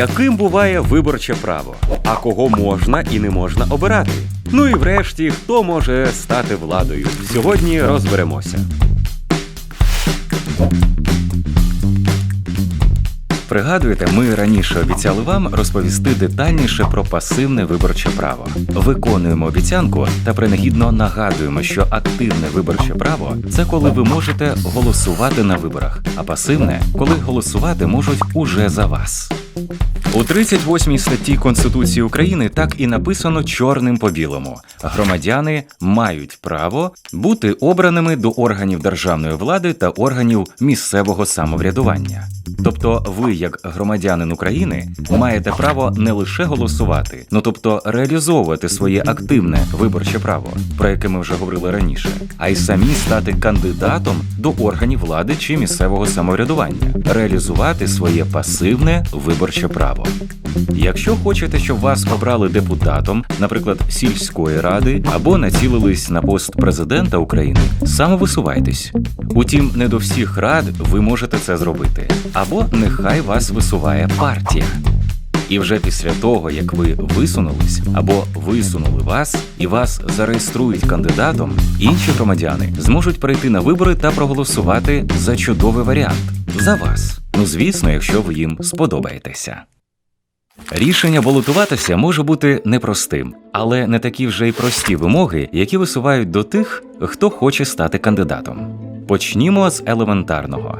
Яким буває виборче право? А кого можна і не можна обирати? Ну і врешті, хто може стати владою? Сьогодні розберемося. Пригадуєте, ми раніше обіцяли вам розповісти детальніше про пасивне виборче право. Виконуємо обіцянку та принагідно нагадуємо, що активне виборче право це коли ви можете голосувати на виборах, а пасивне коли голосувати можуть уже за вас. У 38 статті Конституції України так і написано чорним по білому: громадяни мають право бути обраними до органів державної влади та органів місцевого самоврядування. Тобто, ви, як громадянин України, маєте право не лише голосувати, ну тобто реалізовувати своє активне виборче право, про яке ми вже говорили раніше, а й самі стати кандидатом до органів влади чи місцевого самоврядування, реалізувати своє пасивне виборче право. Якщо хочете, щоб вас обрали депутатом, наприклад, сільської ради, або націлились на пост президента України, самовисувайтесь. Утім, не до всіх рад ви можете це зробити, або нехай вас висуває партія. І вже після того, як ви висунулись або висунули вас, і вас зареєструють кандидатом, інші громадяни зможуть прийти на вибори та проголосувати за чудовий варіант за вас. Ну звісно, якщо ви їм сподобаєтеся. Рішення балотуватися може бути непростим, але не такі вже й прості вимоги, які висувають до тих, хто хоче стати кандидатом. Почнімо з елементарного.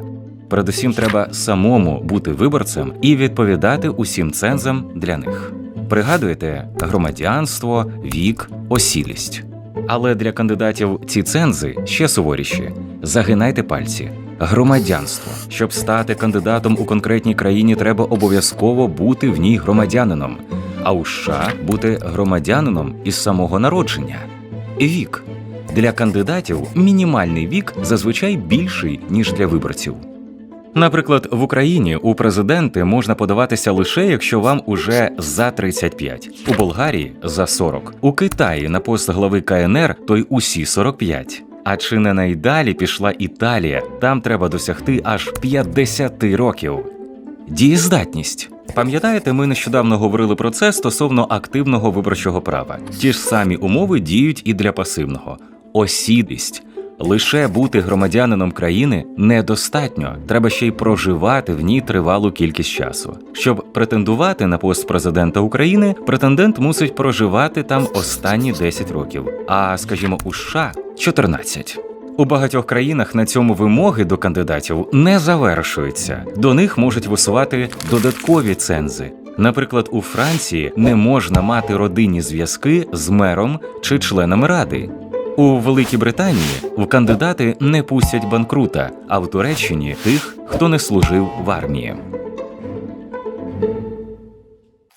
Передусім, треба самому бути виборцем і відповідати усім цензам для них. Пригадуєте громадянство, вік, осілість. Але для кандидатів ці цензи ще суворіші. Загинайте пальці. Громадянство. Щоб стати кандидатом у конкретній країні, треба обов'язково бути в ній громадянином, а у США бути громадянином із самого народження. Вік. Для кандидатів мінімальний вік зазвичай більший, ніж для виборців. Наприклад, в Україні у президенти можна подаватися лише якщо вам уже за 35, у Болгарії за 40, у Китаї на пост глави КНР то й усі 45. А чи не найдалі пішла Італія? Там треба досягти аж 50 років. Дієздатність. Пам'ятаєте, ми нещодавно говорили про це стосовно активного виборчого права. Ті ж самі умови діють і для пасивного. Осідість. Лише бути громадянином країни недостатньо, треба ще й проживати в ній тривалу кількість часу. Щоб претендувати на пост президента України, претендент мусить проживати там останні 10 років, а скажімо, у США 14. У багатьох країнах на цьому вимоги до кандидатів не завершуються. До них можуть висувати додаткові цензи. Наприклад, у Франції не можна мати родинні зв'язки з мером чи членами ради. У Великій Британії в кандидати не пустять банкрута, а в Туреччині тих, хто не служив в армії.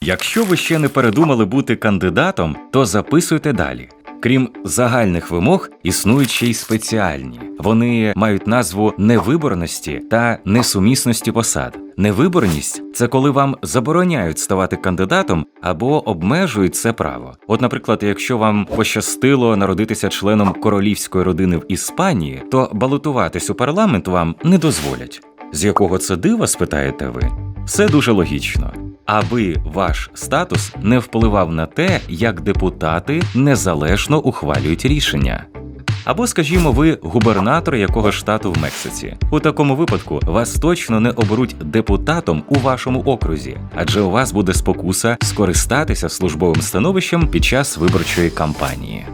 Якщо ви ще не передумали бути кандидатом, то записуйте далі. Крім загальних вимог, існують ще й спеціальні. Вони мають назву невиборності та несумісності посад. Невиборність це коли вам забороняють ставати кандидатом або обмежують це право. От, наприклад, якщо вам пощастило народитися членом королівської родини в Іспанії, то балотуватись у парламент вам не дозволять. З якого це дива, спитаєте ви? Все дуже логічно. Аби ваш статус не впливав на те, як депутати незалежно ухвалюють рішення. Або, скажімо, ви губернатор якого штату в Мексиці. У такому випадку вас точно не оберуть депутатом у вашому окрузі, адже у вас буде спокуса скористатися службовим становищем під час виборчої кампанії.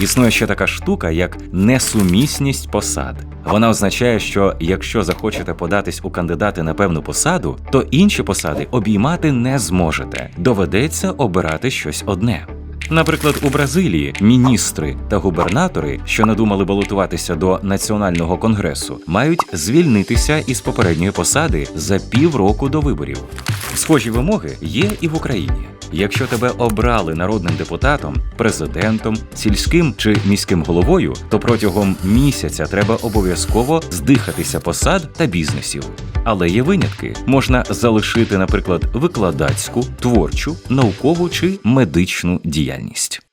Існує ще така штука, як несумісність посад. Вона означає, що якщо захочете податись у кандидати на певну посаду, то інші посади обіймати не зможете. Доведеться обирати щось одне. Наприклад, у Бразилії міністри та губернатори, що надумали балотуватися до національного конгресу, мають звільнитися із попередньої посади за півроку до виборів. Схожі вимоги є і в Україні. Якщо тебе обрали народним депутатом, президентом, сільським чи міським головою, то протягом місяця треба обов'язково здихатися посад та бізнесів. Але є винятки: можна залишити, наприклад, викладацьку, творчу, наукову чи медичну діяльність.